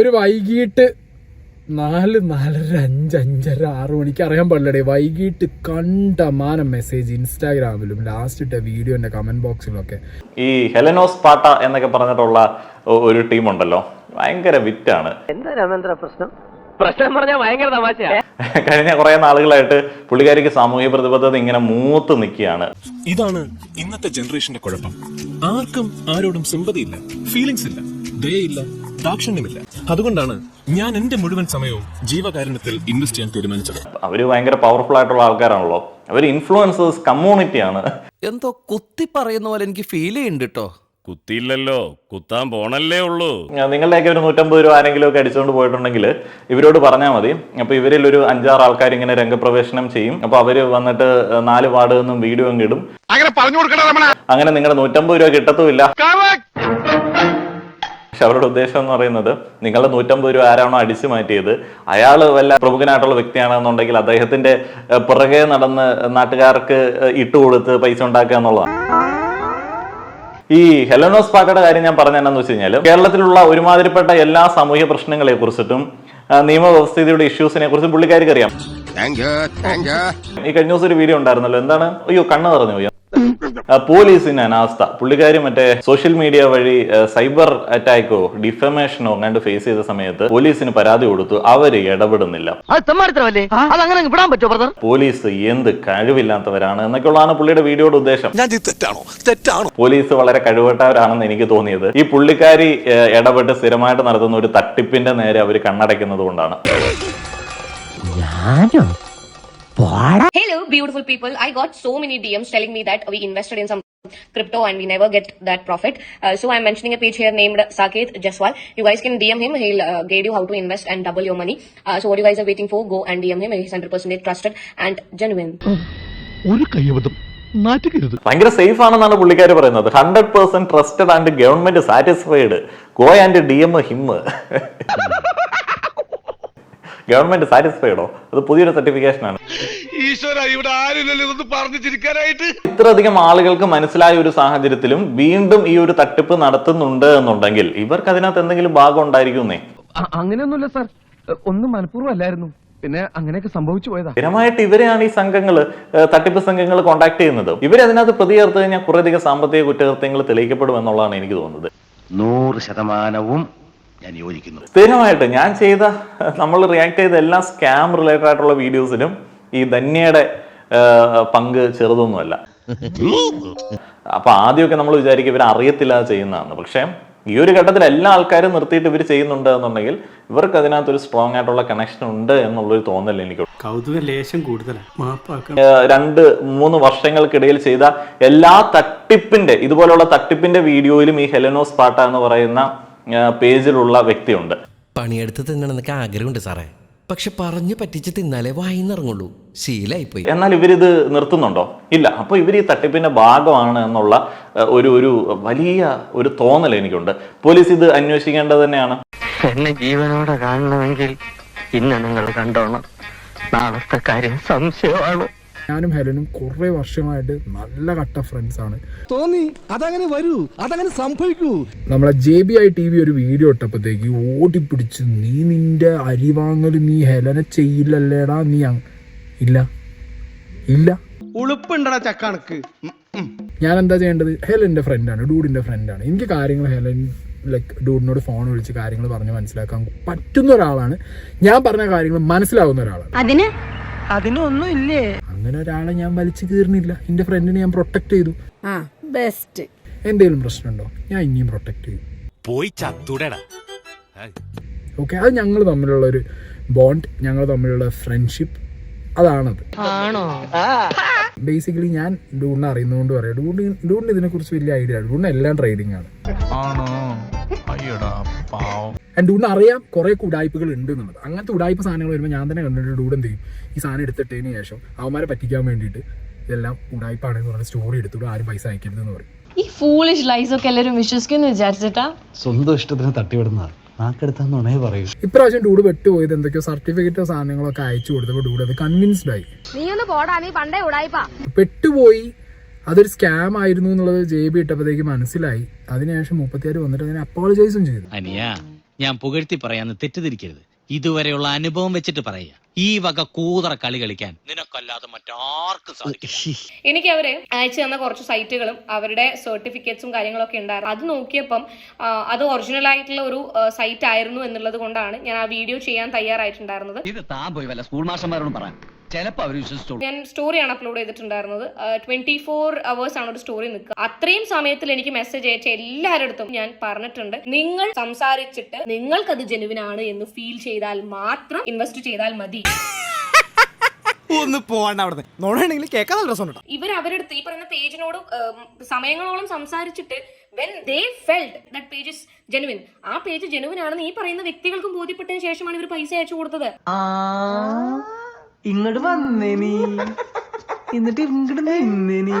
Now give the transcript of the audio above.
ഒരു വൈകിട്ട് നാല് നാലര അഞ്ച് അഞ്ചര ആറ് മണിക്ക് അറിയാൻ പാടില്ലടേ. വൈകിട്ട് കണ്ടമാനം മെസ്സേജ് ഇൻസ്റ്റാഗ്രാമിലും ലാസ്റ്റ് ഇട്ട വീഡിയോന്റെ കമന്റ് ബോക്സിലൊക്കെ ഈ ഹെലനോസ് പാട്ട എന്നൊക്കെ പറഞ്ഞിട്ടുള്ള ഒരു ടീം ഉണ്ടല്ലോ. ഭയങ്കര വിറ്റാണ് എന്താ രാമേന്ദ്ര പ്രശ്നം? പ്രശ്നം പറഞ്ഞാൽ ഭയങ്കര കഴിഞ്ഞ കുറെ നാളുകളായിട്ട് പുള്ളിക്കാരിക്ക് സാമൂഹ്യ പ്രതിബദ്ധത ഇങ്ങനെ മൂത്ത് നിൽക്കുകയാണ്. ഇതാണ് ഇന്നത്തെ ജനറേഷന്റെ കുഴപ്പം. ആർക്കും ആരോടും സിമ്പതിയില്ല ഫീലിംഗ്സ് ഇല്ല ദയയില്ല ദാക്ഷിണ്യമില്ല. അതുകൊണ്ടാണ് ഞാൻ എന്റെ മുഴുവൻ സമയവും ജീവകാരുണ്യത്തിൽ ഇൻവെസ്റ്റ് ചെയ്യാൻ തീരുമാനിച്ചത്. അവർ ഭയങ്കര പവർഫുൾ ആയിട്ടുള്ള ആൾക്കാരാണല്ലോ. അവർ ഇൻഫ്ലുവൻസേഴ്സ് കമ്മ്യൂണിറ്റിയാണ് എന്തോ കുത്തി പറയുന്ന പോലെ എനിക്ക് ഫീൽ ചെയ്യുന്നുണ്ട് കേട്ടോ കുത്തിയില്ലല്ലോ. കുത്താൻ പോണല്ലേ ഉള്ളൂ. നിങ്ങളുടെയൊക്കെ ഒരു നൂറ്റമ്പത് രൂപ ആരെങ്കിലും ഒക്കെ അടിച്ചുകൊണ്ട് പോയിട്ടുണ്ടെങ്കിൽ ഇവരോട് പറഞ്ഞാൽ മതി. അപ്പൊ ഇവരിൽ ഒരു അഞ്ചാറ് ആൾക്കാർ ഇങ്ങനെ രംഗപ്രവേശനം ചെയ്യും. അപ്പൊ അവർ വന്നിട്ട് നാല് നിന്നും വീഡിയോ അങ്ങ് ഇടും. അങ്ങനെ പറഞ്ഞു കൊടുക്കണം അങ്ങനെ നിങ്ങളുടെ നൂറ്റമ്പത് രൂപ കിട്ടത്തുമില്ല. പക്ഷെ അവരുടെ ഉദ്ദേശം എന്ന് പറയുന്നത് നിങ്ങളുടെ നൂറ്റമ്പത് രൂപ ആരാണോ അടിച്ചു മാറ്റിയത്? അയാൾ വല്ല പ്രമുഖനായിട്ടുള്ള വ്യക്തിയാണെന്നുണ്ടെങ്കിൽ അദ്ദേഹത്തിന്റെ പുറകെ നടന്ന് നാട്ടുകാർക്ക് ഇട്ടുകൊടുത്ത് പൈസ ഉണ്ടാക്കുക എന്നുള്ളതാണ്. ഈ ഹെലനോസ് പാക്കയുടെ കാര്യം ഞാൻ പറഞ്ഞു എന്താന്ന് വെച്ച് കഴിഞ്ഞാൽ കേരളത്തിലുള്ള ഒരുമാതിരിപ്പെട്ട എല്ലാ സാമൂഹ്യ പ്രശ്നങ്ങളെ കുറിച്ചിട്ടും നിയമവ്യവസ്ഥിതിയുടെ ഇഷ്യൂസിനെ കുറിച്ചും പുള്ളിക്കാർക്ക് അറിയാം. ഈ കഴിഞ്ഞ ദിവസം ഒരു വീഡിയോ ഉണ്ടായിരുന്നല്ലോ. എന്താണ്? അയ്യോ കണ്ണ് നിറഞ്ഞു പോലീസിന് അനാസ്ഥ. പുള്ളിക്കാരി മറ്റേ സോഷ്യൽ മീഡിയ വഴി സൈബർ അറ്റാക്കോ ഡിഫമേഷനോ കണ്ട് ഫേസ് ചെയ്ത സമയത്ത് പോലീസിന് പരാതി കൊടുത്തു. അവർ ഇടപെടുന്നില്ല. പോലീസ് എന്ത് കഴിവില്ലാത്തവരാണ് എന്നൊക്കെയുള്ളതാണ് പുള്ളിയുടെ വീഡിയോയുടെ ഉദ്ദേശം. ഞാൻ ചെയ്തത് തെറ്റാണോ? തെറ്റാണോ? പോലീസ് വളരെ കഴിവട്ടവരാണെന്ന് എനിക്ക് തോന്നിയത്. ഈ പുള്ളിക്കാരി ഇടപെട്ട് സ്ഥിരമായിട്ട് നടത്തുന്ന ഒരു തട്ടിപ്പിന്റെ നേരെ അവർ കണ്ണടയ്ക്കുന്നത് കൊണ്ടാണ്. Hello, beautiful people. I got so many DMs telling me that we invested in some crypto and we never get that profit. Uh, so I'm mentioning a page here named Saket Jaswal. You guys can DM him. He'll uh, guide you how to invest and double your money. Uh, so what you guys are waiting for, go and DM him. He's 100% trusted and genuine. ഒരു കയ്യബദ്ധം നാറ്റുകരുത് ഭയങ്കര safe ആണെന്നാണ് പുള്ളിക്കാരി പറയുന്നത് hundred percent trusted and government satisfied go and D M him government സാറ്റിസ്ഫൈഡോ? അത് പുതിയൊരു certification ആണ് ഇത്രയധികം ആളുകൾക്ക് മനസ്സിലായ ഒരു സാഹചര്യത്തിലും വീണ്ടും ഈ ഒരു തട്ടിപ്പ് നടത്തുന്നുണ്ട് എന്നുണ്ടെങ്കിൽ ഇവർക്ക് അതിനകത്ത് എന്തെങ്കിലും ഭാഗം ഉണ്ടായിരിക്കുന്നേ അങ്ങനെയൊന്നുമില്ല സർ. ഒന്നും മനഃപൂർവം അല്ലായിരുന്നു. പിന്നെ അങ്ങനെയൊക്കെ സംഭവിച്ചു പോയതാ. സ്ഥിരമായിട്ട് ഇവരെയാണ് ഈ സംഘങ്ങൾ തട്ടിപ്പ് സംഘങ്ങൾ കോണ്ടാക്ട് ചെയ്യുന്നത്. ഇവരതിനകത്ത് പ്രതി ചേർത്ത് കഴിഞ്ഞാൽ കുറേയധികം സാമ്പത്തിക കുറ്റകൃത്യങ്ങൾ തെളിയിക്കപ്പെടും എന്നുള്ളതാണ് എനിക്ക് തോന്നുന്നത്. നൂറ് ശതമാനവും ഞാൻ യോജിക്കുന്നു. സ്ഥിരമായിട്ട് ഞാൻ ചെയ്ത നമ്മൾ റിയാക്ട് ചെയ്ത എല്ലാ സ്കാം റിലേറ്റഡ് ആയിട്ടുള്ള വീഡിയോസിലും ഈ ധന്യയുടെ പങ്ക് ചെറുതൊന്നുമല്ല. അപ്പൊ ആദ്യമൊക്കെ നമ്മൾ വിചാരിക്കും ഇവർ അറിയത്തില്ല ചെയ്യുന്നതാണ് പക്ഷേ ഈ ഒരു ഘട്ടത്തിൽ എല്ലാ ആൾക്കാരും നിർത്തിയിട്ട് ഇവർ ചെയ്യുന്നുണ്ട് എന്നുണ്ടെങ്കിൽ ഇവർക്ക് അതിനകത്ത് ഒരു സ്ട്രോങ് ആയിട്ടുള്ള കണക്ഷൻ ഉണ്ട് എന്നുള്ളൊരു തോന്നൽ എനിക്ക്. കൗതുക ലേശം കൂടുതലാണ് രണ്ട് മൂന്ന് വർഷങ്ങൾക്കിടയിൽ ചെയ്ത എല്ലാ തട്ടിപ്പിന്റെ ഇതുപോലുള്ള തട്ടിപ്പിന്റെ വീഡിയോയിലും ഈ ഹെലനോസ് പാട്ട എന്ന് പറയുന്ന പേജിലുള്ള വ്യക്തിയുണ്ട്. പണിയെടുത്ത് തിന്നണമെന്നൊക്കെ ആഗ്രഹമുണ്ട് സാറേ. പക്ഷെ പറഞ്ഞു പറ്റിച്ച് തിന്നാലേ വായിന്നിറങ്ങുള്ളൂ ശീലായിപ്പോയി. എന്നാൽ ഇവരിത് നിർത്തുന്നുണ്ടോ? ഇല്ല. അപ്പോൾ ഇവർ ഈ തട്ടിപ്പിന്റെ ഭാഗമാണ് എന്നുള്ള ഒരു ഒരു വലിയ ഒരു തോന്നൽ എനിക്കുണ്ട്. പോലീസ് ഇത് അന്വേഷിക്കേണ്ടത് തന്നെയാണ്. എന്നെ ജീവനോടെ കാണണമെങ്കിൽ ഇന്ന് നിങ്ങൾ കണ്ടോണം. നാളത്തെ കാര്യം സംശയമാണ്. ഞാനും ഹെലനും കുറെ വർഷമായിട്ട് നല്ല കട്ട ഫ്രണ്ട്സ് ആണ്. തോന്നി അതങ്ങനെ വരൂ അതങ്ങനെ സംഭവിക്കൂ. നമ്മളെ J B I T V ഒരു വീഡിയോ ഇട്ടപ്പോഴത്തേക്ക് ഓടിപ്പിടിച്ച് നീ നിന്റെ അരിവാങ്ങൽ നീ ഹെലനെ ചെയ്യില്ലല്ലേടാ നീ അങ്-" ഇല്ല. ഇല്ല. ഉളുപ്പുണ്ടടാ ചക്കണക്ക്. ഞാൻ എന്താ ചെയ്യേണ്ടത്? ഹെലന്റെ ഫ്രണ്ടാണ് ഡൂഡിന്റെ ഫ്രണ്ടാണ് എനിക്ക് കാര്യങ്ങൾ ഹെലൻ ലൈക്ക് ഡൂഡിനോട് ഫോൺ വിളിച്ച് കാര്യങ്ങൾ പറഞ്ഞ് മനസ്സിലാക്കാൻ പറ്റുന്ന ഒരാളാണ്. ഞാൻ പറഞ്ഞ കാര്യങ്ങൾ മനസ്സിലാവുന്ന ഒരാളാണ്. അതിന്? അതിനൊന്നും ഇല്ലേ? അങ്ങനെ ഒരാളെ ഞാൻ വലിച്ചു കീറുന്നില്ല എന്റെ ഫ്രണ്ടിനെ ഞാൻ പ്രൊട്ടക്ട് ചെയ്തു. ആ ബെസ്റ്റ് എന്തെങ്കിലും പ്രശ്നമുണ്ടോ? ഞാൻ ഇനിയും പ്രൊട്ടക്ട് ചെയ്യും. പോയി ചത്തൂടടാ. ഓക്കെ അത് ഞങ്ങൾ തമ്മിലുള്ള ഒരു ബോണ്ട് ഞങ്ങൾ തമ്മിലുള്ള ഫ്രണ്ട്ഷിപ്പ് അതാണത്. ആണോ? ബേസിക്കലി ഞാൻ ഡൂണിനെ അറിയുന്നതുകൊണ്ട് പറയാം. ഡൂണി ഡൂണിന് ഇതിനെ കുറിച്ച് വലിയ ഐഡിയ ഡൂഡിന് എല്ലാം ട്രേഡിംഗ് ആണ്. ആൻഡ് ഡൂഡിന് അറിയാം കുറെ ഉടായ്പകൾ ഉണ്ട് എന്നുള്ളത്. അങ്ങനത്തെ ഉടായ്പ സാധനങ്ങൾ വരുമ്പോൾ ഞാൻ തന്നെ കണ്ടിട്ട് ഡൂഡ് എന്ത് ചെയ്യും? ഈ സാധനം എടുത്തിട്ടതിന് ശേഷം അവന്മാരെ പറ്റിക്കാൻ വേണ്ടിയിട്ട് ഇതെല്ലാം ഉടായ്പാണെന്ന് പറഞ്ഞ സ്റ്റോറി എടുത്തിട്ട് ആരും പൈസ അയക്കരുതെന്ന് പറയും. ഈ ഫൂളിഷ് ലൈസ് ഒക്കെ എല്ലാവരും വിശ്വസിക്കുന്നു വിചാരിച്ചിട്ടാ? സ്വന്തം ഇഷ്ടത്തിന് തട്ടിവിടുന്ന നാക്കെടുത്താന്നുണേ പറയൂ. ഇപ്രാവശ്യം ഡൂഡ് പെട്ടുപോയത് എന്തൊക്കെയോ സർട്ടിഫിക്കറ്റോ സാധനങ്ങളൊക്കെ അയച്ചു കൊടുത്തപ്പോൾ ഡൂഡ് അത് കൺവിൻസ്ഡ് ആയി. നീ ഒന്ന് പോടാ നീ പണ്ടേ ഉടായിപ്പാ പെട്ടുപോയി. അതൊരു സ്കാം ആയിരുന്നു എന്നുള്ളത് ജെ ബി ഇട്ടപ്പോഴത്തേക്ക് മനസ്സിലായി. അതിനുശേഷം മുപ്പത്തിയാറ് വന്നിട്ട് അതിനെ അപ്പോളജൈസും ചെയ്തു. അനിയ ഞാൻ പുകഴ്ത്തി പറയാന്ന് തെറ്റിദ്ധരിക്കരുത്. ഇതുവരെയുള്ള അനുഭവം വെച്ചിട്ട് പറയുക. ഈ വക കൂതറ കളി കളിക്കാൻ. നിനക്കല്ലാതെ മറ്റാർക്കും സാധിക്കില്ല. എനിക്ക് അവർ അയച്ചു തന്ന കുറച്ച് സൈറ്റുകളും അവരുടെ സർട്ടിഫിക്കറ്റ്സും കാര്യങ്ങളൊക്കെ ഉണ്ടായിരുന്നു. അത് നോക്കിയപ്പം അത് ഒറിജിനൽ ആയിട്ടുള്ള ഒരു സൈറ്റ് ആയിരുന്നു എന്നുള്ളത് കൊണ്ടാണ് ഞാൻ ആ വീഡിയോ ചെയ്യാൻ തയ്യാറായിട്ടുണ്ടായിരുന്നത്. ഇത് താൻ പോയി വല്ല സ്കൂൾ മാഷന്മാരോടും പറയാം. ചിലപ്പോ അവർ വിശ്വസിച്ചോളൂ. ഞാൻ സ്റ്റോറിയാണ് അപ്ലോഡ് ചെയ്തിട്ടുണ്ടായിരുന്നത്. ട്വന്റി ഫോർ അവേഴ്സ് ആണ് ഒരു സ്റ്റോറി നിൽക്കുക. അത്രയും സമയത്തിൽ എനിക്ക് മെസ്സേജ് അയച്ച എല്ലാവരുടെ അടുത്തും ഞാൻ പറഞ്ഞിട്ടുണ്ട്. നിങ്ങൾ സംസാരിച്ചിട്ട് നിങ്ങൾക്കത് ജനുവിനാണ് എന്ന് ഫീൽ ചെയ്താൽ മാത്രം ഇൻവെസ്റ്റ് ചെയ്താൽ മതി. ഒന്ന് പോവാണ്ട് അവിടെ നോടാണെങ്കിൽ കേൾക്കാൻ നല്ല രസമുണ്ട് ഇവർ അവരുടെ ഈ പറയുന്ന പേജിനോട് സമയങ്ങളോളം സംസാരിച്ചിട്ട് when they felt that page is genuine ആ പേജ് ജെനുവിൻ ആണെന്ന് ഈ പറയുന്ന വ്യക്തികൾക്കും ബോധ്യപ്പെട്ടതിന് ശേഷമാണ് ഇവർ പൈസ അയച്ചു കൊടുത്തത്. ഇങ്ങോട്ട് വന്നേ നീ എന്നിട്ട് ഇങ്ങോട്ട് നിന്നേ നീ